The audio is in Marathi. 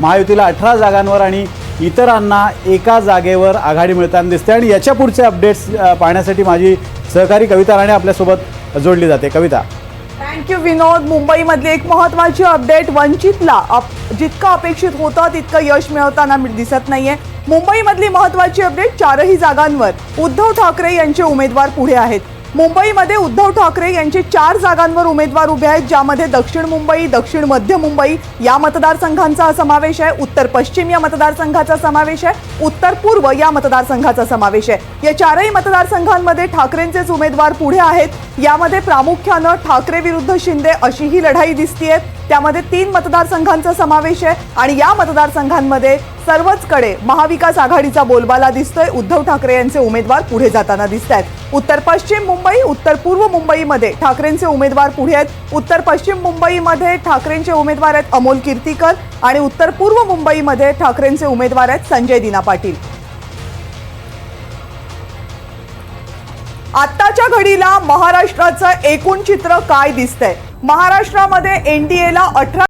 महायुतीला अठरा जागांवर आणि इतरांना एका जागेवर आघाडी मिळताना दिसते. आणि याच्या पुढचे अपडेट्स पाहण्यासाठी माझी सहकारी कविता राणे आपल्यासोबत जोडली जाते. कविता. थँक्यू विनोद. मुंबईमधली एक महत्त्वाची अपडेट वंचितला अप- जितकं अपेक्षित होतं तितकं यश मिळवताना दिसत नाहीये. मुंबईमधली महत्त्वाची अपडेट चारही जागांवर. उद्धव ठाकरे यांचे उमेदवार पुढे आहेत. मुंबईमध्ये उद्धव ठाकरे यांचे चार जागांवर उमेदवार उभे आहेत ज्यामध्ये दक्षिण मुंबई दक्षिण मध्य मुंबई या मतदारसंघांचा समावेश आहे उत्तर पश्चिम या मतदारसंघाचा समावेश आहे उत्तर पूर्व या मतदारसंघाचा समावेश आहे. या चारही मतदारसंघांमध्ये ठाकरेंचेच उमेदवार पुढे आहेत. यामध्ये प्रामुख्यानं ठाकरे विरुद्ध शिंदे अशी ही लढाई दिसतीये. त्यामध्ये तीन मतदारसंघांचा समावेश आहे आणि या मतदारसंघांमध्ये सर्वचकडे महाविकास आघाडीचा बोलबाला दिसतोय. उद्धव ठाकरे यांचे उमेदवार पुढे जाताना दिसत आहेत उत्तर पश्चिम मुंबई उत्तर पूर्व मुंबईमध्ये ठाकरेंचे उमेदवार पुढे आहेत. उत्तर पश्चिम मुंबईमध्ये ठाकरेंचे उमेदवार आहेत अमोल कीर्तीकर आणि उत्तर पूर्व मुंबईमध्ये ठाकरेंचे उमेदवार आहेत संजय दिना पाटील. आत्ताच्या घडीला महाराष्ट्राचं एकूण चित्र काय दिसतंय? महाराष्ट्रामध्ये एनडीएला अठरा